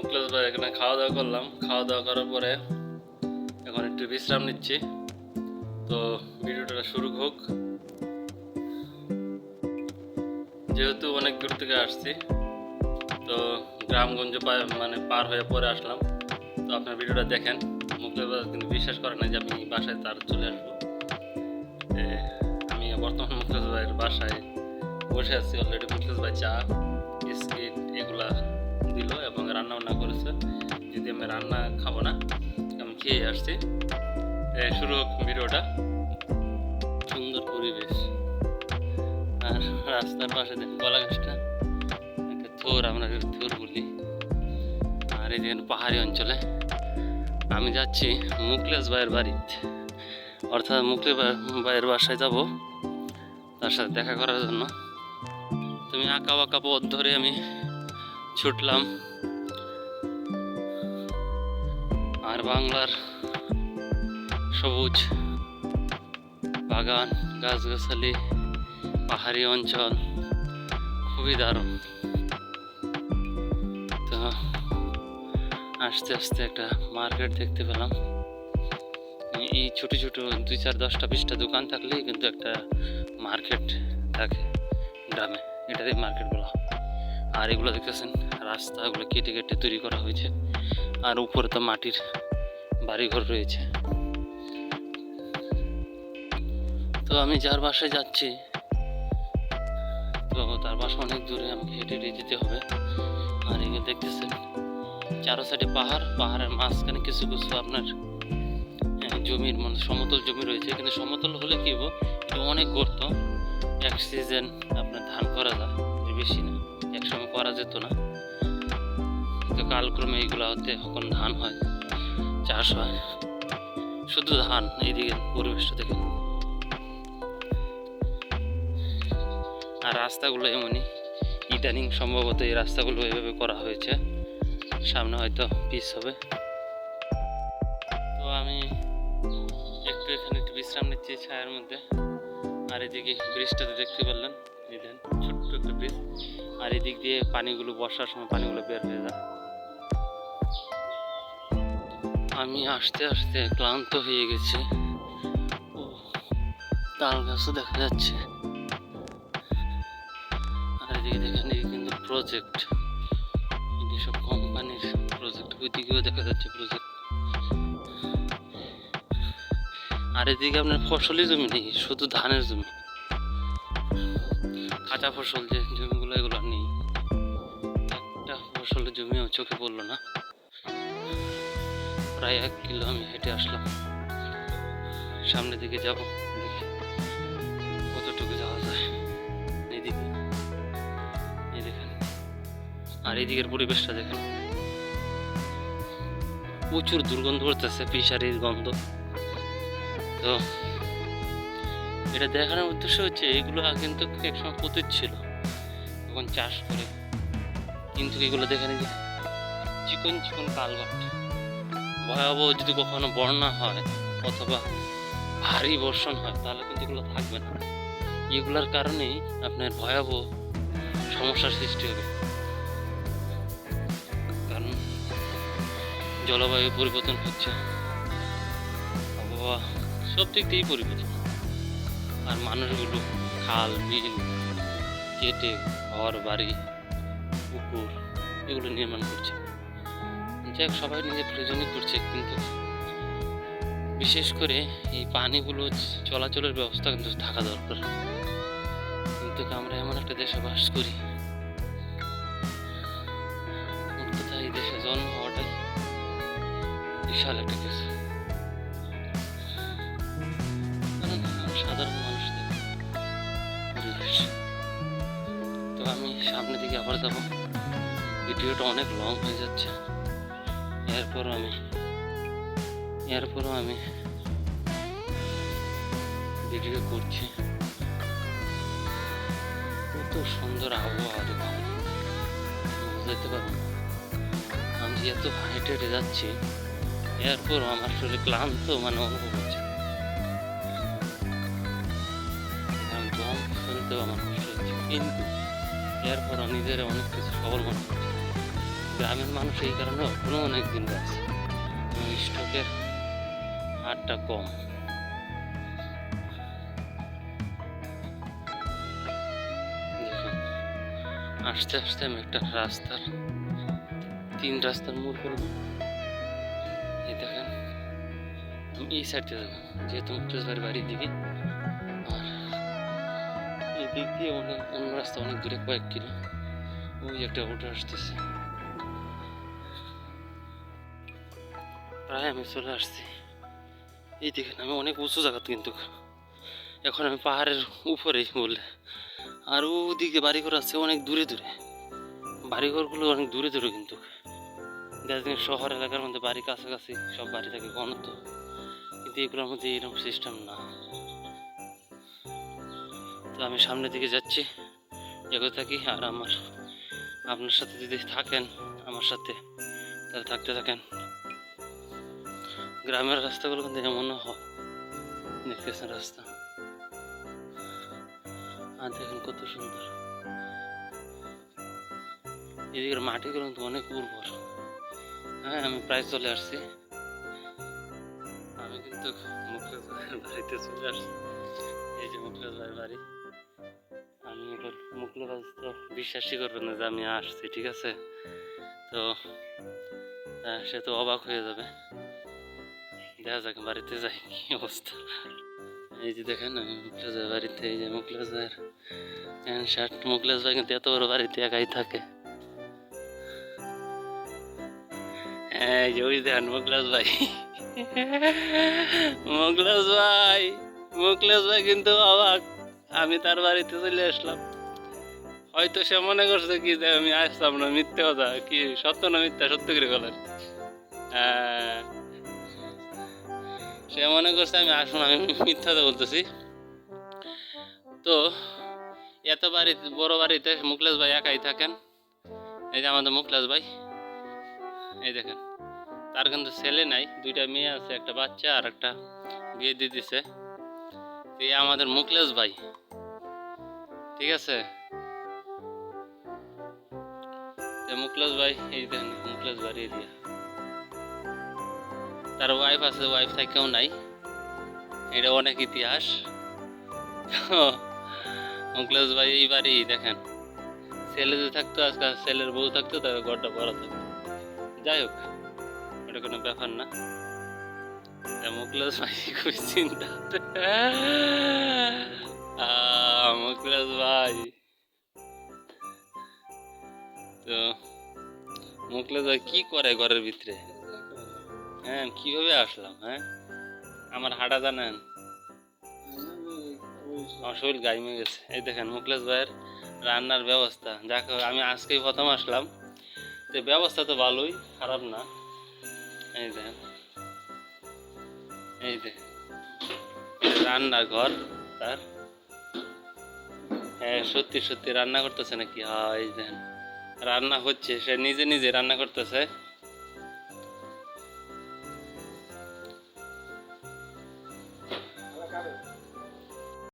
মুখলেস ভাই এখানে খাওয়া দাওয়া করলাম। খাওয়া দাওয়া করার পরে এখন একটু বিশ্রাম নিচ্ছি। তো ভিডিওটা শুরু হোক। যেহেতু অনেক দূর থেকে আসছি, তো গ্রামগঞ্জ মানে পার হয়ে পরে আসলাম। তো আপনার ভিডিওটা দেখেন। মুখলেস ভাই কিন্তু বিশ্বাস করে না যে আমি বাসায় তার চলে আসব। আমি বর্তমান মুখলেস ভাইয়ের বাসায় বসে আছি। অলরেডি মুখলেস ভাই চা, বিস্কিট এগুলা দিল এবং রান্না বান্না করেছে। যদি আমি রান্না খাব না, আমি খেয়ে আসছি। শুরু হোক ভিডিওটা। সুন্দর পরিবেশ। আর রাস্তার পাশে দেখুন কলা গাছটা, একটা থোর আমরা থোর বলি। আর এই দেখেন পাহাড়ি অঞ্চলে, আমি যাচ্ছি মুকলেশ ভাইয়ের বাড়িতে অর্থাৎ মুকলেশ ভাই- ভাইয়ের বাসায় যাব, তার সাথে দেখা করার জন্য। তুমি আঁকা বাঁকা পথ ধরে আমি ছুটলাম। আর বাংলার সবুজ বাগান, গাছগাছালি, পাহাড়ি অঞ্চল, খুবই দারুণ। তো আস্তে আস্তে একটা মার্কেট দেখতে পেলাম। এই ছোট ছোট দুই চার দশটা বিশটা দোকান থাকলেই কিন্তু একটা মার্কেট থাকে গ্রামে। এটাতে মার্কেট বলা। আর এগুলো দেখতেছেন, রাস্তাগুলো কেটে কেটে তৈরি করা হয়েছে। আর উপরে তো মাটির বাড়িঘর রয়েছে। তো আমি যার বাসায় যাচ্ছি তো তার বাসা অনেক দূরে আমাকে হেঁটে হেঁটে যেতে হবে। আর এগুলো দেখতেছেন চারো সাইডে পাহাড় পাহাড়ের মাঝখানে কিছু কিছু আপনার হ্যাঁ, জমির মানে সমতল জমি রয়েছে। কিন্তু সমতল হলে কি হব এটা অনেক গর্ত এক সিজন আপনার ধান করা যায় এর বেশি না একসময় করা যেত না। তো কালক্রমে এইগুলো হতে এখন ধান হয় চাষ হয়। শুধু ধান, এইদিকে পরিবেশটা দেখেন। আর রাস্তাগুলো এমনই। ইদানিং সম্ভবত এই রাস্তাগুলো এভাবে করা হয়েছে। সামনে হয়তো পিস হবে। তো আমি একটু এখানে একটু বিশ্রাম নিচ্ছি ছায়ার মধ্যে। আর এদিকে ব্রিজটাতে দেখতে পারলেন ছোট্ট একটা ব্রিজ। আর এদিক দিয়ে পানিগুলো, বর্ষার সময় পানিগুলো বের হয়ে যায়। আমি আসতে আসতে ক্লান্ত হয়ে গেছি। তাল গাছও দেখা যাচ্ছে। আর এদিকে দেখেন কিন্তু প্রজেক্ট সব কোম্পানির প্রজেক্ট ওইদিকেও দেখা যাচ্ছে প্রজেক্ট আর এদিকে আপনার ফসলি জমি নেই, শুধু ধানের জমি। কাঁচা ফসল যে জমিগুলো, এগুলো নেই। একটা ফসলের জমিও চোখে পড়ল না। প্রায় এক কিলো আমি হেঁটে আসলাম। সামনের দিকে যাব, দেখি কতটুকু যাওয়া যায়। এইদিকে এই দেখেন আর এইদিকের পরিবেশটা দেখেন। প্রচুর দুর্গন্ধ করতেছে ফিশারির গন্ধ। তো, এটা দেখানোর উদ্দেশ্য হচ্ছে, এগুলো কিন্তু একসময় পতিত ছিল তখন চাষ করে। কিন্তু এগুলো দেখেন চিকন চিকন কালঘাট ভয়াবহ যদি কখনো বন্যা হয় অথবা ভারী বর্ষণ হয়, তাহলে কিন্তু এগুলো থাকবে না। এগুলোর কারণেই আপনার ভয়াবহ সমস্যার সৃষ্টি হবে। কারণ জলবায়ু পরিবর্তন হচ্ছে, আবহাওয়া সব দিক দিয়েই পরিবর্তন। আর মানুষগুলো খাল, বিল, কেটে, ঘর, বাড়ি, পুকুর, এগুলো নির্মাণ করছে। যাক, সবাই নিজের প্রয়োজনই করছে, কিন্তু বিশেষ করে এই পানিগুলো চলাচলের ব্যবস্থা কিন্তু থাকা দরকার। কিন্তু আমরা এমন একটা দেশে বাস করি মোট কথা এই দেশে জন্ম হওয়াটাই বিশাল একটা কিছু সাধারণ মানুষদের তো আমি সামনের দিকে আবার যাব। ভিডিওটা অনেক লং হয়ে যাচ্ছে। এরপরও আমি এরপরও আমি ভিডিও করছি। কত সুন্দর আবহাওয়া দেখুন বুঝতে পারব আমি এত হাইটে হেঁটে যাচ্ছি, এরপরও আমার শরীরে ক্লান্ত মানে অনুভব হচ্ছে। আমার কষ্ট হচ্ছে। কিন্তু এরপরও নিজের অনেক কিছু সবল মনে হচ্ছে গ্রামের মানুষ এই কারণে এখনও অনেক দিন আছে স্টকের হারটা কম। আস্তে আস্তে আমি একটা রাস্তার, তিন রাস্তার মোড় করব। এই দেখেন, আমি এই সাইডে যাব, যেহেতু মুক্তেশ্বর বাড়ির দিকে। আর এই দিক দিয়ে অনেক, অন্য রাস্তা অনেক দূরে, কয়েক কিলো। ওই একটা উঠে আসতেছে। প্রায় আমি চলে আসছি। এই দেখেন, আমি অনেক উঁচু জায়গা কিন্তু। এখন আমি পাহাড়ের উপরেই বললে। আর ওদিকে বাড়িঘর আছে অনেক দূরে দূরে। বাড়িঘরগুলো অনেক দূরে দূরে কিন্তু। দার্জিলিং শহর এলাকার মধ্যে বাড়ি কাছাকাছি, সব বাড়ি থাকে ঘনত্ব। কিন্তু এগুলোর মধ্যে এরকম সিস্টেম না। তো আমি সামনের দিকে যাচ্ছি, এগোতে থাকি আর আমার আপনার সাথে যদি থাকেন, আমার সাথে, তাহলে থাকতে থাকেন। গ্রামের রাস্তাগুলো কিন্তু এমন হয় রাস্তা। আর দেখেন কত সুন্দর। এদিকের মাটিগুলো কিন্তু অনেক উর্বর। হ্যাঁ আমি প্রায় চলে আসছি। আমি কিন্তু বাড়িতে চলে আসছি। এই যে ভাইয়ের বাড়ি। আমি এবার মুখলেশ ভাই তো বিশ্বাসই করবেন না যে আমি আসছি, ঠিক আছে? তো সে তো অবাক হয়ে যাবে। দেখা যাক বাড়িতে যাই কি অবস্থা এই যে দেখেন আমি মুখলেশ বাড়িতে এই যে ভাইয়ের প্যান্ট শার্ট ভাই কিন্তু এত বড় বাড়িতে একাই থাকে এই যে ওই দেখেন মুখলেশ ভাই মুখলেশ ভাই মুখলেশ ভাই কিন্তু অবাক আমি তার বাড়িতে চলে আসলাম হয়তো সে মনে করছে কি যে আমি আসলাম না মিথ্যে কথা কি সত্য না মিথ্যা সত্য করে বলেন হ্যাঁ। সে মনে করছে আমি আসুন, আমি মিথ্যা কথা বলতেছি। তো, এত বাড়িতে, বড় বাড়িতে মুখলেশ ভাই একাই থাকেন। এই যে আমাদের মুখলেশ ভাই, এই দেখেন, তার কিন্তু ছেলে নাই, দুইটা মেয়ে আছে, একটা বাচ্চা আর একটা বিয়ে দিয়ে দিছে। এই আমাদের মুখলেশ ভাই, ঠিক আছে? মুখলেশ ভাই, এই দেখেন মুখলেশ বাড়ি দিয়ে তার ওয়াইফ আছে ওয়াইফ থেকেও নাই। এটা অনেক ইতিহাস। তো মুখলেশ ভাই এই বাড়ি দেখেন। ছেলে যদি থাকতো আজকে ছেলের বউ থাকতো তাহলে ঘরটা বড় থাকতো। যাই হোক এটা কোনো ব্যাপার না। তা মুখলেশ ভাই খুব চিন্তা। আহ, মুখলেশ ভাই। তো মুখলেশ ভাই কি করে ঘরের ভিতরে? হ্যাঁ কীভাবে আসলাম হ্যাঁ? আমার হাঁটা জানেন? আমার শরীর গাইমে গেছে। এই দেখেন মুখলেশ ভাইয়ের রান্নার ব্যবস্থা। দেখো আমি আজকেই প্রথম আসলাম। তো ব্যবস্থা তো ভালোই, খারাপ না। এই দেখেন। এই দেখ রান্নার ঘর তার। হ্যাঁ সত্যি সত্যি রান্না করতেছে নাকি? হ্যাঁ এই দেখেন। রান্না হচ্ছে, সে নিজে নিজে রান্না করতেছে।